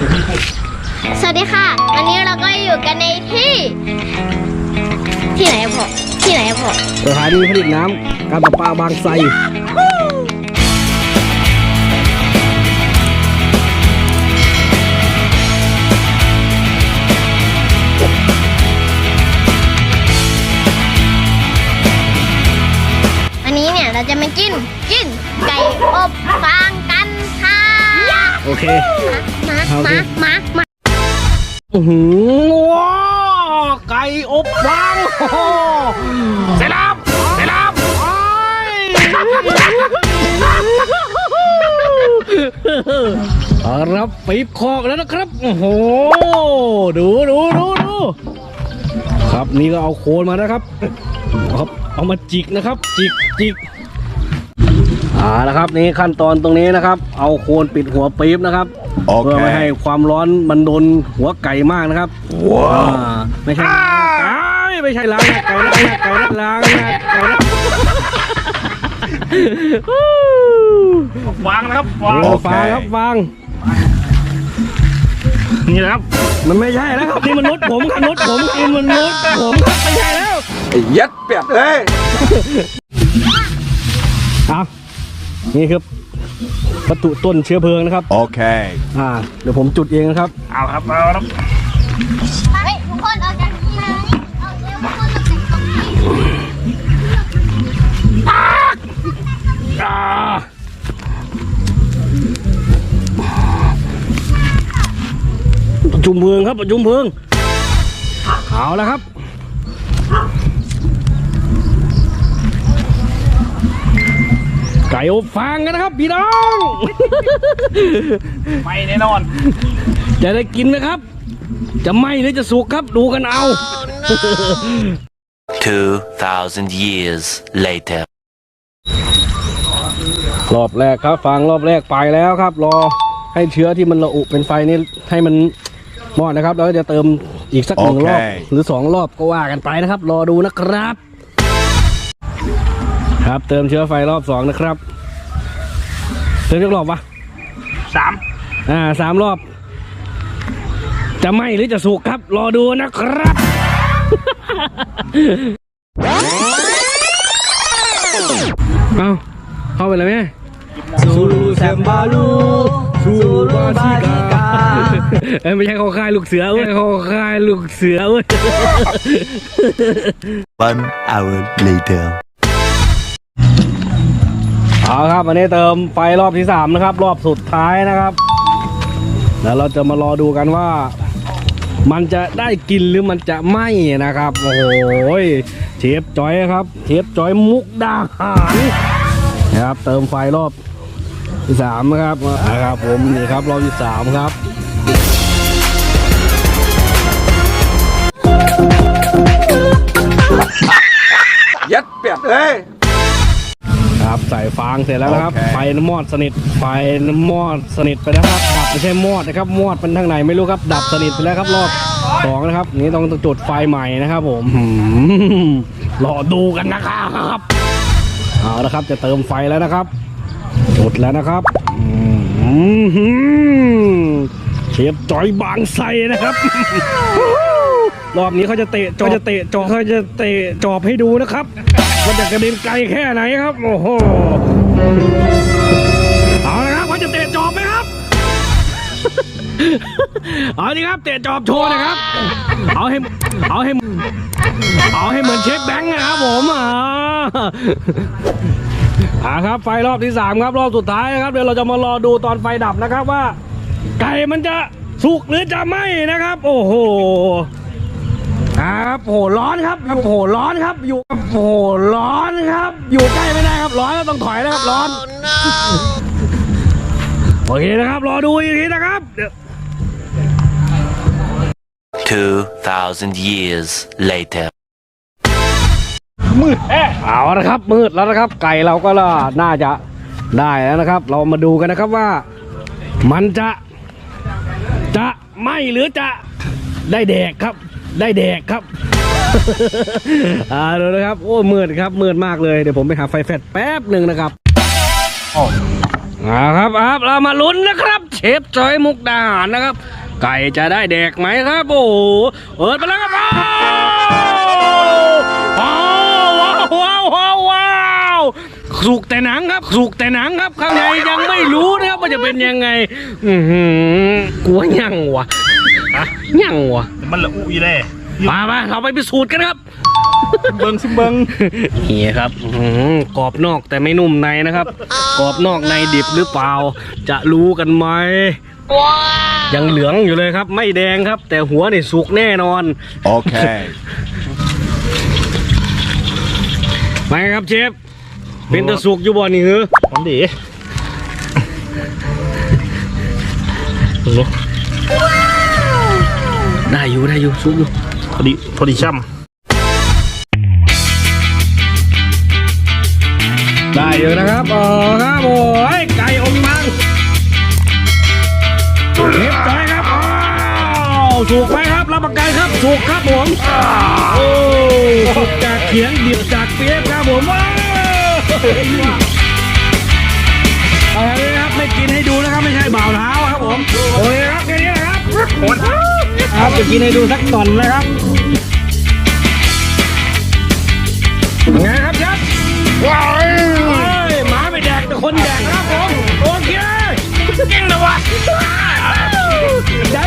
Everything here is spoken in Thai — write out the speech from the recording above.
สวัสดีค่ะ วันนี้เราก็อยู่กันในที่ ที่ไหนอะพ่อที่ไหนอะพ่อสถานีผลิตน้ำการประปาบางไทรวันนี้เนี่ยเราจะมากินกินไก่อบฟางกันค่ะ โอเค มาเอาสิมา มา มาอื้อหือว้าวไก่อบฟางโอ้โหเสร็จแล้วเสร็จแล้วโอ้ยเอาละครับปีบคอกแล้วนะครับ โอ้โห ดูดูดูดูครับนี่ก็เอาโคนมานะครับ ครับ เอามาจิกนะครับ จิกจิก อ่านะครับนี่ขั้นตอนตรงนี้นะครับ เอาโคนปิดหัวปี๊บนะครับโอเค เพื่อไม่ให้ความร้อนมันโดนหัวไก่มากนะครับว้าวอ่าไม่ใช่ล้างหน้าไก่ไม่ใช่ล้างหน้าไก่ล้างหน้าไก่นะล้างหน้าไก่นะวางนะครับโอ้วางฟังครับฟังนี่นะครับมันไม่ใช่แล้วครับนี่มันนุดผมครับนุดผมครับมันนุดผมครับไม่ใช่แล้ว ไอ้ยัดเป็ดเอ้ยเอา นี่ครับวัตถุต้นเชื้อเพลิงนะครับ โอเค อ่า เดี๋ยวผมจุดเองนะครับ เอาครับเอาครับเฮ้ยทุกคนเอาจากที่ไหนเอาเร็วทุกคนเอาจากตรงนี้อ่าประจุมเพลิงครับประจุมเพลิงเอาแล้วครับ ไก่อบฟางกันนะครับ พี่น้อง ไม่แน่นอน จะได้กินไหมครับ จะไหมหรือจะสุกครับดูกันเอา 2,000 years later. รอบแรกครับฟังรอบแรกไปแล้วครับ รอให้เชื้อที่มันระอุเป็นไฟนี่ให้มันมอดนะครับ แล้วก็จะเติมอีกสักหนึ่งโอเครอบ หรือสองรอบก็ว่ากันไปนะครับ รอดูนะครับ ครับเติมเชื้อไฟรอบสองนะครับ เติมอีกรอบวะสามอ่าสามรอบ จะไหมหรือจะสุกครับ รอดูนะครับ เอาเข้าไปเลยไหมซูรูแซมบาลูซูรูบาซิกาเอ้ยไม่ใช่เขาค่ายลูกเสือเว้ยเขาค่ายลูกเสือเว้ย One hour later. เอาครับอันนี้เติมไฟรอบที่สามนะครับ รอบสุดท้ายนะครับแล้วเราจะมารอดูกันว่า มันจะได้กินหรือมันจะไม้นะครับโอ้โหเชฟจอยครับเชฟจอยมุกดาหารนะครับ เติมไฟรอบที่สามนะครับนะครับ ผมนี่ครับรอบที่สามครับยัดเป็ดเอ้ย ครับใส่ฟางเสร็จแล้วนะครับโอเคไฟน้ำมอดสนิท ไฟน้ำมอดสนิทไปแล้วครับดับไม่ใช่มอดนะครับ มอดเป็นทางไหนไม่รู้ครับ ดับสนิทไปแล้วครับรอบสองนะครับ นี่ต้องจุดไฟใหม่นะครับผมหืมรอดูกันนะครับเอาละครับ จะเติมไฟแล้วนะครับ จุดแล้วนะครับอืมเชฟจอยบางไซนะครับรอบนี้เขาจะเตะจอจะเตะจอเขาจะเตะจอบให้ดูนะครับ ว่าจะกระเด็นไกลแค่ไหนครับ โอ้โห เอาละครับเขาจะเตะจอบไหมครับ เอาดิครับเตะจอบโชว์นะครับ เอาให้เอาให้เอาให้เหมือนเชฟแบงค์นะครับผมอ่าอ่าครับไฟรอบที่สามครับรอบสุดท้ายนะครับ เดี๋ยวเราจะมารอดูตอนไฟดับนะครับว่า ไก่มันจะสุกหรือจะไหมนะครับ โอ้โห ครับโหร้อนครับครับโหร้อนครับ อยู่โหร้อนครับ อยู่ใกล้ไม่ได้ครับร้อนแล้วต้องถอยนะครับร้อนโอเคนะครับรอดูอีกทีนะครับเดี๋ยว 2,000 years later. เอาละครับ มืดแล้วนะครับ ไก่เราก็น่าจะได้แล้วนะครับ เรามาดูกันนะครับว่า มันจะ จะไหมหรือจะได้แดกครับ ได้แดกครับ อ่าดูนะครับ โอ้มืดครับมืดมากเลย เดี๋ยวผมไปหาไฟแฟลชแป๊บหนึ่งนะครับอ่าครับครับเรามาลุ้นนะครับ เชฟจอยมุกดาหารนะครับ ไก่จะได้แดกไหมครับ โอ้โหเปิดไปแล้วครับว้าวว้าวว้าวว้าวว้าวสุกแต่หนังครับ สุกแต่หนังครับข้างในยังไม่รู้นะครับว่าจะเป็นยังไง อือหือกลัวยังวะอะยังวะ มันละอุยเลยมามาเราไปพิสูจน์กันครับ เบิงซิเบิงนี่ครับอื้อหือกรอบนอกแต่ไม่นุ่มในนะครับ กรอบนอกในดิบหรือเปล่า จะรู้กันไหมยังเหลืองอยู่เลยครับ ไม่แดงครับ แต่หัวนี่สุกแน่นอน Okay. ไปครับเชฟเป็นตะสุกอยู่บ่อนี่เหรอมันดี ได้อยู่ได้อยู่สุกอยู่พอดีพอดีช่ได้อยู่นะครับอ๋อครับโอ้ยไก่องมังเรียบร้อยครับอ้าวสุกไหมครับรับประกันครับสุกครับผมโอ้สุกจากเขียงดิบจากเปี๊ยบครับผมว้าวเอาละนี้ครับไม่กินใครับจะกินให้ดูสักตอนนะครับไงครับเชฟว้าวเฮ้ยหมาไม่แดกแต่คนแดกนะครับผมโอเคเก่งนะวะได้